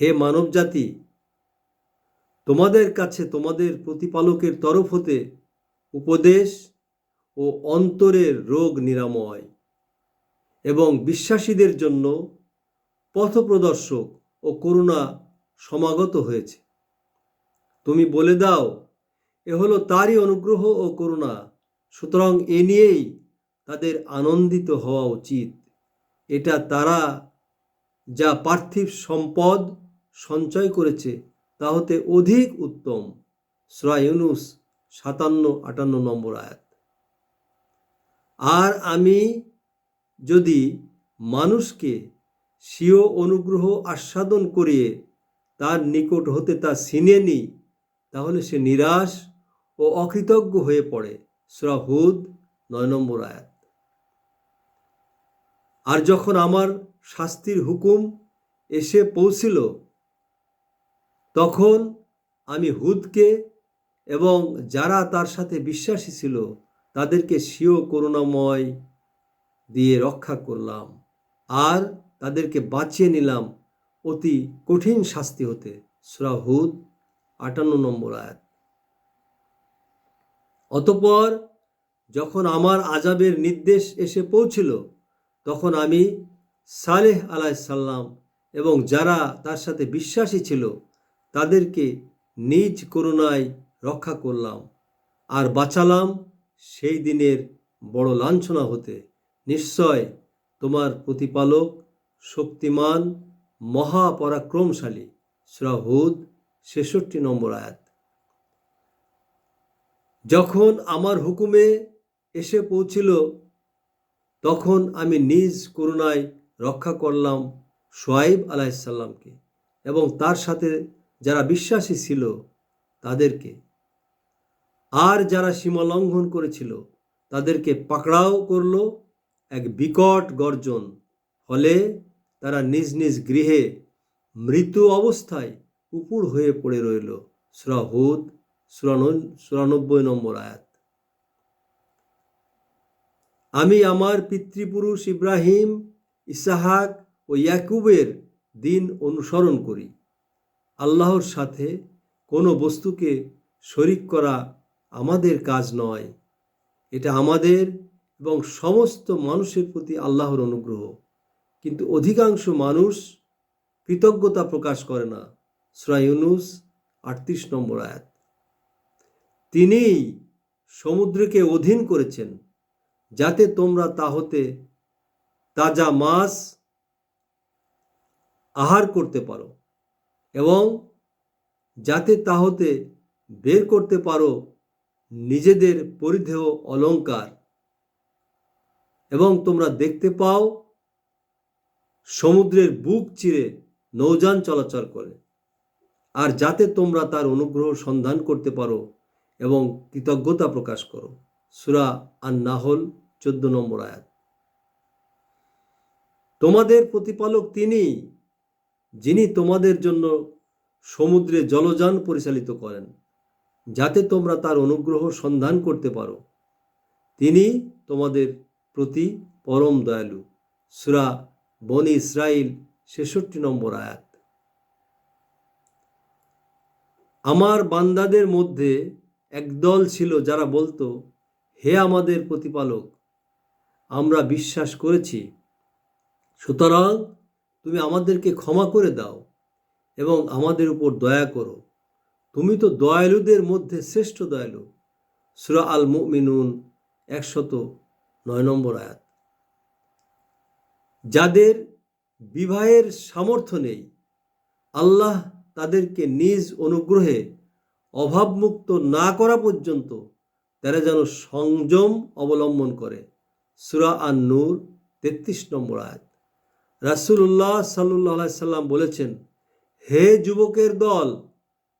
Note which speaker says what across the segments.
Speaker 1: হে মানবজাতি তোমাদের কাছে তোমাদের প্রতিপালকের তরফ হতে উপদেশ ও অন্তরের রোগ নিরাময় এবং বিশ্বাসীদের জন্য পথপ্রদর্শক ও করুণা সমাগত হয়েছে। তুমি বলে দাও, এ হলো তারই অনুগ্রহ ও করুণা। সুতরাং এ নিয়েই তাদের আনন্দিত হওয়া উচিত। এটা তারা যা পার্থিব সম্পদ সঞ্চয় করেছে, তা হতে অধিক উত্তম। শ্রা ইউনুস, সাতান্ন, আটান্ন নম্বর আয়াত। আর আমি যদি মানুষকে স্বীয় অনুগ্রহ আস্বাদন করিয়ে তার নিকট হতে তা ছিনিয়ে নিই, তাহলে সে নিরাশ ও অকৃতজ্ঞ হয়ে পড়ে। সুরা হুদ, নয় নম্বর আয়াত। আর যখন আমার শাস্তির হুকুম এসে পৌঁছিল তখন আমি হুদকে এবং যারা তার সাথে বিশ্বাসী ছিল, তাদেরকে স্বীয় করুণাময় দিয়ে রক্ষা করলাম আর তাদেরকে বাঁচিয়ে নিলাম অতি কঠিন শাস্তি হতে। সুরা হুদ, আটান্ন নম্বর আয়াত। অতপর যখন আমার আজাবের নির্দেশ এসে পৌঁছিল, তখন আমি সালেহ আলাইসাল্লাম এবং যারা তার সাথে বিশ্বাসী ছিল তাদেরকে নিজ করুণায় রক্ষা করলাম আর বাঁচালাম সেই দিনের বড় লাঞ্ছনা হতে। নিশ্চয় তোমার প্রতিপালক, শক্তিমান, মহাপরাক্রমশালী শ্রাহুদ ছেষট্টি নম্বর আয়াত। যখন আমার হুকুমে এসে পৌঁছিল, তখন আমি নিজ করুণায় রক্ষা করলাম সোয়াইব আলাইসাল্লামকে এবং তার সাথে যারা বিশ্বাসী ছিল তাদেরকে। আর যারা সীমা লঙ্ঘন করেছিল, তাদেরকে পাকড়াও করল এক বিকট গর্জন। ফলে তারা নিজ নিজ গৃহে মৃত্যু অবস্থায় উপুর হয়ে পড়ে রইল। সুরা হুদ চুরানব্বই নম্বর আয়াত। আমি আমার পিতৃপুরুষ ইব্রাহিম, ইসাহাক ও ইয়াকুবের দিন অনুসরণ করি। আল্লাহর সাথে কোনো বস্তুকে শরিক করা আমাদের কাজ নয়। এটা আমাদের এবং সমস্ত মানুষের প্রতি আল্লাহর অনুগ্রহ। কিন্তু অধিকাংশ মানুষ কৃতজ্ঞতা প্রকাশ করে না। সুরা ইউনুস আটত্রিশ নম্বর আয়াত। তিনিই সমুদ্রকে অধীন করেছেন যাতে তোমরা তা হতে তাজা মাছ আহার করতে পারো। এবং যাতে তা হতে বের করতে পারো নিজেদের পরিধেয় অলঙ্কার। এবং তোমরা দেখতে পাও সমুদ্রের বুক চিরে নৌযান চলাচল করে। আর যাতে তোমরা তার অনুগ্রহ সন্ধান করতে পারো এবং কৃতজ্ঞতা প্রকাশ করো। সুরা আর নাহল চোদ্দ নম্বর আয়াত। তোমাদের প্রতিপালক তিনি যিনি তোমাদের জন্য সমুদ্রে জলযান পরিচালিত করেন, যাতে তোমরা তার অনুগ্রহ সন্ধান করতে পারো। তিনি তোমাদের প্রতি পরম দয়ালু। সুরা বনি ইসরাইল ছেষট্টি নম্বর আয়াত। আমার বান্দাদের মধ্যে একদল ছিল যারা বলতো, হে আমাদের প্রতিপালক, আমরা বিশ্বাস করেছি। সুতরাং তুমি আমাদেরকে ক্ষমা করে দাও এবং আমাদের উপর দয়া করো। তুমি তো দয়ালুদের মধ্যে শ্রেষ্ঠ দয়ালু। সুরা আল মুমিনুন একশত নয় নম্বর আয়াত। যাদের বিবাহের সামর্থ্য নেই, আল্লাহ তাদেরকে নিজ অনুগ্রহে অভাবমুক্ত না করা পর্যন্ত তারা যেন সংযম অবলম্বন করে। সুরা আন নূর তেত্রিশ নম্বর আয়াত। রাসুল্লাহ সাল্লাহ সাল্লাম বলেছেন, হে যুবকের দল,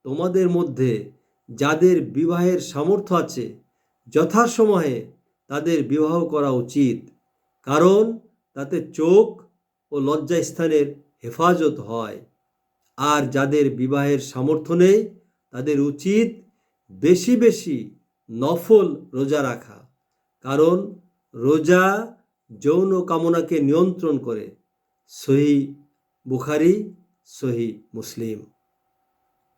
Speaker 1: তোমাদের মধ্যে যাদের বিবাহের সামর্থ্য আছে, যথাসময়ে তাদের বিবাহ করা উচিত, কারণ তাতে চোখ ও লজ্জাস্থানের হেফাজত হয়। আর যাদের বিবাহের সামর্থ্য নেই, তাদের উচিত বেশি বেশি নফল রোজা রাখা, কারণ রোজা যৌন কামনাকে নিয়ন্ত্রণ করে। সহি বুখারি সহি মুসলিম।